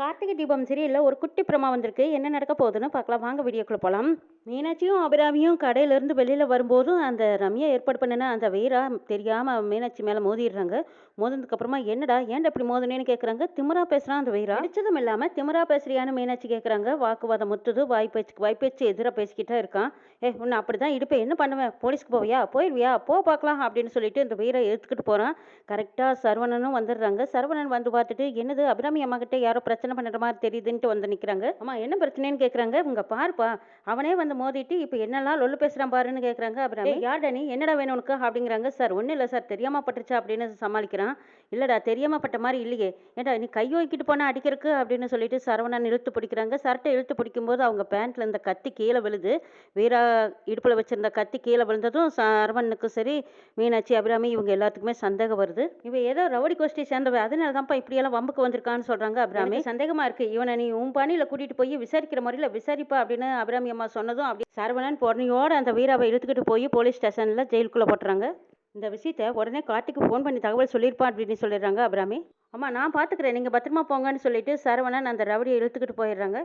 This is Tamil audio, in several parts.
கார்த்திகை தீபம் சீரியலில் ஒரு குட்டி பிரமா வந்திருக்கு. என்ன நடக்க போகுதுன்னு பார்க்கலாம். வாங்க வீடியோக்குள்ளே போகலாம் மீனாட்சியும் அபிராமியும் கடையிலேருந்து வெளியில் வரும்போதும் அந்த ரம்யா ஏற்பாடு பண்ணின அந்த வீரா தெரியாமல் மீனாட்சி மேலே மோதிடுறாங்க. மோதினதுக்கப்புறமா என்னடா ஏன்டா இப்படி மோதுனேன்னு கேட்குறாங்க திமிரா பேசுகிறான் அந்த வீரா. அடிச்சதும் இல்லாமல் திமிரா பேசுறியான்னு மீனாட்சி கேட்குறாங்க வாக்குவாதம் முத்துது வாய் வாய்ப்பேச்சு எதிராக பேசிக்கிட்டே இருக்கான். ஏ உன்னை அப்படி தான் இடுப்பேன் என்ன பண்ணுவேன்? போலீஸ்க்கு போவியா? போயிடுவியா போ பார்க்கலாம் அப்படின்னு சொல்லிட்டு இந்த வீரை எடுத்துக்கிட்டு போகிறான் கரெக்டாக சரவணனும் வந்துடுறாங்க. சரவணன் வந்து பார்த்துட்டு என்னது அபிராமி அம்மா கிட்ட யாரோ பிரச்சனை பண்ணுற மாதிரி தெரியுதுன்ட்டு வந்து நிற்கிறாங்க அம்மா என்ன பிரச்சனைன்னு கேட்குறாங்க இவங்க பாருப்பா. அவனே வந்து மோதிட்டு இப்போ என்னெல்லாம் லொல்லு பேசுகிறான் பாருன்னு கேட்குறாங்க அபிராமி யார்டா நீ? என்னடா வேணும் உனக்கு? அப்படிங்கிறாங்க. சார் ஒன்றும் இல்லை சார். தெரியாம பட்டுருச்சா? அப்படின்னு சமாளிக்கிறான். இல்லைடா தெரியாம பட்ட மாதிரி இல்லையே. ஏன்டா நீ கை வைக்கிட்டு போனால் அடிக்கிறதுக்கு? அப்படின்னு சொல்லிட்டு சரவணன் இழுத்து பிடிக்கிறாங்க. சரட்டை இழுத்து பிடிக்கும்போது அவங்க பேண்ட்ல இருந்த கத்தி கீழே விழுது. வீரா இடுப்பில் வச்சிருந்த கத்தி கீழே விழுந்ததும் சரவணனுக்கும் சரி மீனாட்சி அபிராமி இவங்க எல்லாத்துக்குமே சந்தேகம் வருது. இவ ஏதோ ரவுடி கோஷ்டி சேர்ந்தவ அதனால தான்ப்பா இப்படியெல்லாம் வம்புக்கு வந்திருக்கான்னு சொல்றாங்க அபிராமி. சந்தேகமா இருக்கு. இவனை நீ உன் பணியில கூட்டிட்டு போய் விசாரிக்கிற முறையில் விசாரிப்பா அப்படின்னு அபிராமி அம்மா சொன்னதும் அப்படி சரவணன் பொறுமையோட அந்த வீராவை இழுத்துக்கிட்டு போய் போலீஸ் ஸ்டேஷனில் ஜெயிலுக்குள்ளே போட்டுறாங்க. இந்த விஷயத்த உடனே கார்த்திக்கு ஃபோன் பண்ணி தகவல் சொல்லியிருப்பான் அப்படின்னு சொல்லிடுறாங்க அபிராமி. அம்மா நான் பார்த்துக்கிறேன் நீங்கள் பத்திரமா போங்கன்னு சொல்லிட்டு சரவணன் அந்த ரவுடியை இழுத்துக்கிட்டு போயிடுறாங்க.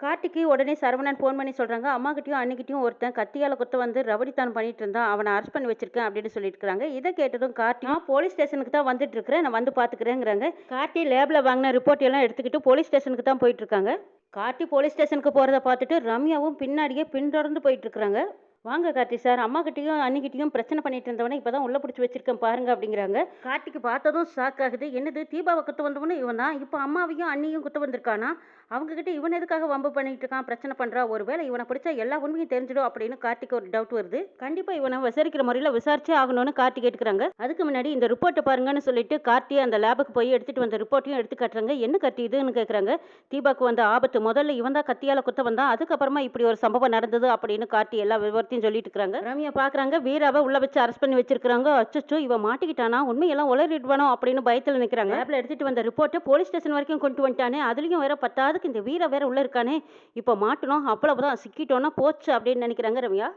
கார்த்திக்கு உடனே சரவணன் ஃபோன் பண்ணி சொல்கிறாங்க அம்மாக்கிட்டையும் அன்னிக்கிட்டையும் ஒருத்தன் கத்தியால் குத்த வந்து ரவடித்தான் பண்ணிட்டு இருந்தான். அவனை அரெஸ்ட் பண்ணி வச்சிருக்கேன் அப்படின்னு சொல்லியிருக்கிறாங்க. இதை கேட்டதும் கார்த்தி நான் போலீஸ் ஸ்டேஷனுக்கு தான் வந்துட்டு இருக்கிறேன். நான் வந்து பார்த்துக்கிறேங்கிறாங்க கார்த்தி லேபில் வாங்கின ரிப்போர்ட் எல்லாம் எடுத்துக்கிட்டு போலீஸ் ஸ்டேஷனுக்கு தான் போயிட்டு இருக்காங்க. கார்த்தி போலீஸ் ஸ்டேஷனுக்கு போகிறத பார்த்துட்டு ரம்யாவும் பின்னாடியே பின்தொடர்ந்து போயிட்டுருக்குறாங்க. வாங்க கார்த்தி சார் அம்மாக்கிட்டையும் அன்னிக்கிட்டையும் பிரச்சனை பண்ணிட்டு இருந்தவனே இப்போ தான் உள்ளே பிடிச்சி வச்சிருக்கேன் பாருங்க அப்படிங்கிறாங்க. கார்த்திக்கு பார்த்ததும் ஷாக் ஆகுது. என்னது? தீபாவை குத்து வந்தவனு இவன் தான் இப்போ அம்மாவையும் அண்ணியும் குத்து வந்திருக்கானா? அவங்கக்கிட்ட இவன் எதுக்காக வம்பு பண்ணிகிட்டு இருக்கான் பிரச்சனை பண்ணுறா ஒருவேளை இவனை பிடிச்சா எல்லா உண்மையும் தெரிஞ்சிடும் அப்படின்னு கார்த்திக் ஒரு டவுட் வருது. கண்டிப்பாக இவனை விசாரிக்கிற முறையில் விசாரிச்சே ஆகணும்னு கார்த்தி கேட்டுக்கிறாங்க. அதுக்கு முன்னாடி இந்த ரிப்போர்ட்டை பாருங்கன்னு சொல்லிட்டு கார்த்தி அந்த லேபுக்கு போய் எடுத்துகிட்டு வந்த ரிப்போர்ட்டையும் எடுத்து காட்டுறாங்க. என்ன கத்தி இதுன்னு கேட்குறாங்க தீபாக்கு வந்த ஆபத்து முதல்ல இவன் தான் கத்தியால் குத்த வந்தான். அதுக்கப்புறமா இப்படி ஒரு சம்பவம் நடந்தது அப்படின்னு கார்த்தி எல்லா விவரத்தையும் சொல்லிட்டு இருக்காங்க ரம்யா பார்க்குறாங்க வீராவை உள்ள வச்சு அரெஸ்ட் பண்ணி வச்சிருக்காங்க அச்சோ இவன் மாட்டிக்கிட்டானா? உண்மையெல்லாம் உளறிடுவானோ? அப்படின்னு பயத்தில் நிற்கிறாங்க லேபில் எடுத்துகிட்டு வந்த ரிப்போர்ட்டை போலீஸ் ஸ்டேஷன் வரைக்கும் கொண்டு வந்துட்டானே? அதுலேயும் வேற அதுக்கு இந்த வீரா வேற உள்ள இருக்கானே இப்போ மாட்டணும் அவ்வளவுதான் சிக்கிட்டோன்னா போச்சு அப்படின்னு நினைக்கிறாங்க ரம்யா.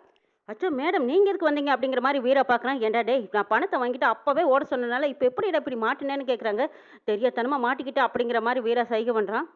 அச்சோ மேடம் நீங்கள் எதுக்கு வந்தீங்க அப்படிங்கிற மாதிரி வீரா பார்க்குறான் ஏன்டா டேய் நான் பணத்தை வாங்கிட்டு அப்போவே ஓட சொன்னனால இப்போ எப்படி இப்படி மாட்டினேன்னு கேட்குறாங்க தெரியாதனமாக மாட்டிக்கிட்டு அப்படிங்கிற மாதிரி வீரா சைகை பண்ணுறான்